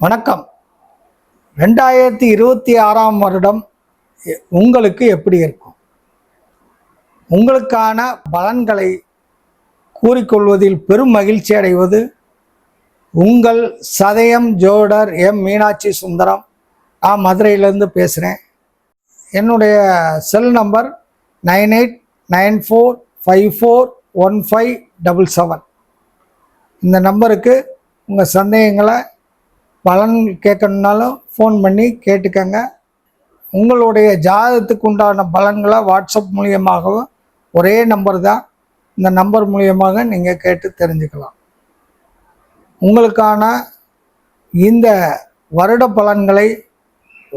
வணக்கம். ரெண்டாயிரத்தி இருபத்தி ஆறாம் வருடம் எ- உங்களுக்கு எப்படி இருக்கும்? உங்களுக்கான பலன்களை கூறிக்கொள்வதில் பெரும் மகிழ்ச்சி அடைவது உங்கள் சதயம் ஜோடர் எம் மீனாட்சி சுந்தரம். நான் மதுரையிலேருந்து பேசுகிறேன் என்னுடைய cell number nine eight nine four five four one five double seven. இந்த நம்பருக்கு உங்கள் சந்தேகங்களை பலன் கேட்கணுன்னாலும் ஃபோன் பண்ணி கேட்டுக்கங்க. உங்களுடைய ஜாதகத்துக்கு உண்டான பலன்களை வாட்ஸ்அப் மூலியமாகவும் ஒரே நம்பர் தான். இந்த நம்பர் மூலியமாக நீங்கள் கேட்டு தெரிஞ்சுக்கலாம். உங்களுக்கான இந்த வருட பலன்களை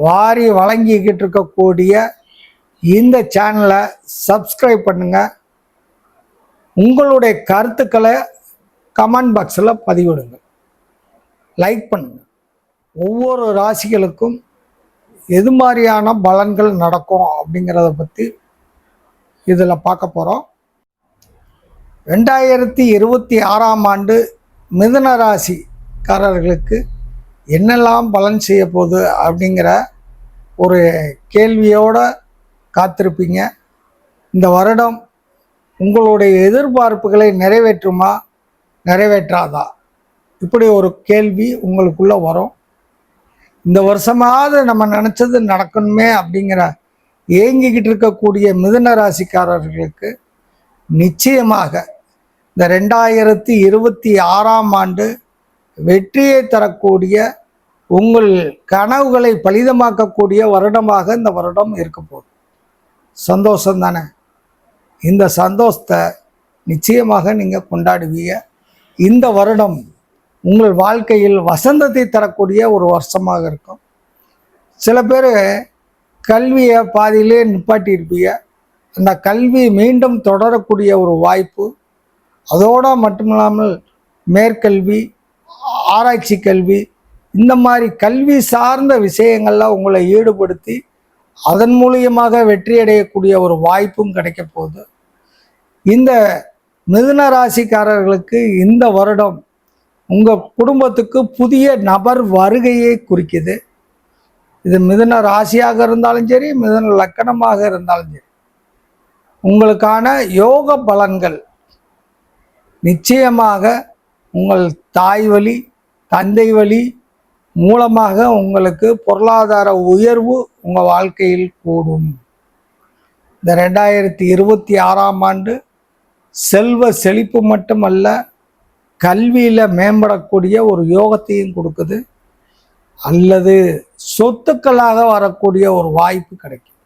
வாரி வழங்கிக்கிட்டு இருக்கக்கூடிய இந்த சேனலை சப்ஸ்கிரைப் பண்ணுங்கள் உங்களுடைய கருத்துக்களை கமெண்ட் பாக்ஸில் பதிவிடுங்க. லைக் பண்ணுங்கள் ஒவ்வொரு ராசிகளுக்கும் எது மாதிரியான பலன்கள் நடக்கும் அப்படிங்கிறத பற்றி இதில் பார்க்க போகிறோம் ரெண்டாயிரத்தி இருபத்தி ஆறாம் ஆண்டு மிதுன ராசிக்காரர்களுக்கு என்னெல்லாம் பலன் செய்ய போகுது அப்படிங்கிற ஒரு கேள்வியோடு காத்திருப்பீங்க. இந்த வருடம் உங்களுடைய எதிர்பார்ப்புகளை நிறைவேற்றுமா? நிறைவேற்றாதா? இப்படி ஒரு கேள்வி உங்களுக்குள்ளே வரும். இந்த வருஷமாவது நம்ம நினச்சது நடக்கணுமே அப்படிங்கிற ஏங்கிக்கிட்டு இருக்கக்கூடிய மிதுன ராசிக்காரர்களுக்கு நிச்சயமாக இந்த ரெண்டாயிரத்தி இருபத்தி ஆறாம் ஆண்டு வெற்றியை தரக்கூடிய உங்கள் கனவுகளை பலிதமாக்கக்கூடிய வருடமாக இந்த வருடம் இருக்க போகுது. சந்தோஷம் தானே இந்த சந்தோஷத்தை நிச்சயமாக நீங்கள் கொண்டாடுவீங்க. இந்த வருடம் உங்கள் வாழ்க்கையில் வசந்தத்தை தரக்கூடிய ஒரு வருஷமாக இருக்கும். சில பேர் கல்வியை பாதியிலே நிப்பாட்டியிருப்பீங்க. அந்த கல்வி மீண்டும் தொடரக்கூடிய ஒரு வாய்ப்பு. அதோடு மட்டுமில்லாமல் மேற்கல்வி ஆராய்ச்சி கல்வி இந்த மாதிரி கல்வி சார்ந்த விஷயங்கள்லாம் உங்களை ஈடுபடுத்தி அதன் மூலியமாக வெற்றி அடையக்கூடிய ஒரு வாய்ப்பும் கிடைக்க போகுது. இந்த மிதுன ராசிக்காரர்களுக்கு இந்த வருடம் உங்கள் குடும்பத்துக்கு புதிய நபர் வருகையை குறிக்குது. இது மிதுன ராசியாக இருந்தாலும் சரி மிதுன லக்கணமாக இருந்தாலும் சரி. உங்களுக்கான யோக பலன்கள் நிச்சயமாக உங்கள் தாய் வழி தந்தை வழி மூலமாக உங்களுக்கு பொருளாதார உயர்வு உங்கள் வாழ்க்கையில் கூடும். இந்த ரெண்டாயிரத்தி இருபத்தி ஆறாம் ஆண்டு செல்வ செழிப்பு மட்டுமல்ல கல்வியில் மேம்படக்கூடிய ஒரு யோகத்தையும் கொடுக்குது. அல்லது சொத்துக்களாக வரக்கூடிய ஒரு வாய்ப்பு கிடைக்கும்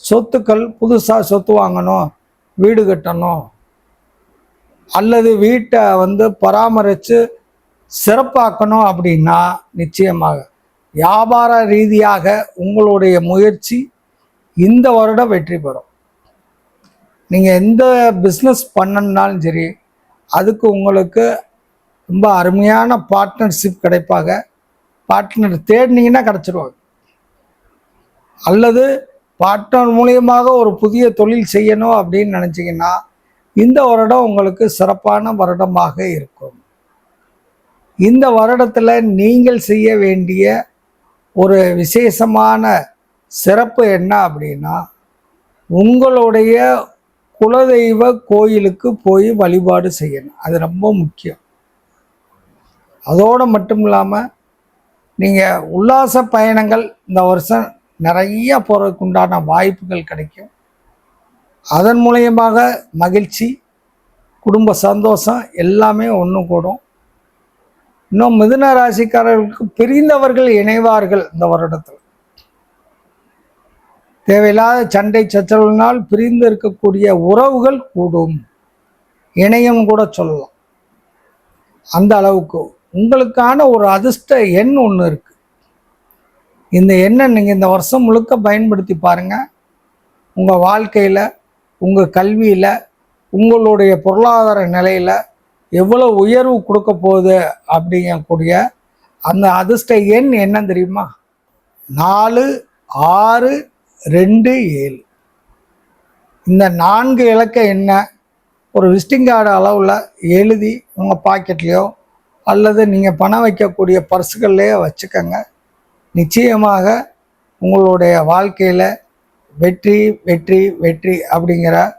சொத்துக்கள் புதுசாக சொத்து வாங்கணும் வீடு கட்டணும் அல்லது வீட்டை வந்து பராமரித்து சிறப்பாக்கணும் அப்படின்னா நிச்சயமாக வியாபார ரீதியாக உங்களுடைய முயற்சி இந்த வருடம் வெற்றி பெறும். நீங்கள் எந்த பிஸ்னஸ் பண்ணணுன்னாலும் சரி அதுக்கு உங்களுக்கு ரொம்ப அருமையான பார்ட்னர்ஷிப் கிடைப்பாக பார்ட்னர் தேடினீங்கன்னா கிடச்சிருவாங்க. அல்லது பார்ட்னர் மூலியமாக ஒரு புதிய தொழில் செய்யணும் அப்படின்னு நினச்சிங்கன்னா இந்த வருடம் உங்களுக்கு சிறப்பான வருடமாக இருக்கும். இந்த வருடத்தில் நீங்கள் செய்ய வேண்டிய ஒரு விசேஷமான சிறப்பு என்ன அப்படின்னா உங்களுடைய குலதெய்வ கோயிலுக்கு போய் வழிபாடு செய்யணும். அது ரொம்ப முக்கியம். அதோடு மட்டும் இல்லாமல் நீங்கள் உல்லாச பயணங்கள் இந்த வருஷம் நிறைய போகிறதுக்கு உண்டான வாய்ப்புகள் கிடைக்கும். அதன் மூலயமாக மகிழ்ச்சி குடும்ப சந்தோஷம் எல்லாமே ஒன்று கூடும். இன்னும் மிதுன ராசிக்காரர்களுக்கு பிரிந்தவர்கள் இணைவார்கள் இந்த வருடத்தில். தேவையில்லாத சண்டை சச்சரவுனால் பிரிந்து இருக்கக்கூடிய உறவுகள் கூடும். இணையம் கூட சொல்லலாம். அந்த அளவுக்கு உங்களுக்கான ஒரு அதிர்ஷ்ட எண் ஒன்று இருக்கு. இந்த எண்ணை நீங்கள் இந்த வருஷம் முழுக்க பயன்படுத்தி பாருங்க. உங்கள் வாழ்க்கையில் உங்கள் கல்வியில் உங்களுடைய பொருளாதார நிலையில் எவ்வளோ உயர்வு கொடுக்க போகுது அப்படிங்கக்கூடிய அந்த அதிர்ஷ்ட எண் என்ன தெரியுமா? நாலு ஆறு ரெண்டு ஏழு. இந்த நான்கு இலக்க என்ன? ஒரு விசிட்டிங் கார்டு அளவில் எழுதி உங்கள் பாக்கெட்லேயோ அல்லது நீங்கள் பணம் வைக்கக்கூடிய பர்ஸுகள்லேயோ வச்சுக்கோங்க. நிச்சயமாக உங்களுடைய வாழ்க்கையில் வெற்றி வெற்றி வெற்றி அப்படிங்கிற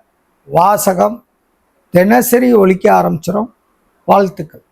வாசகம் தினசரி ஒழிக்க ஆரம்பிச்சிடும் வாழ்த்துக்கள்.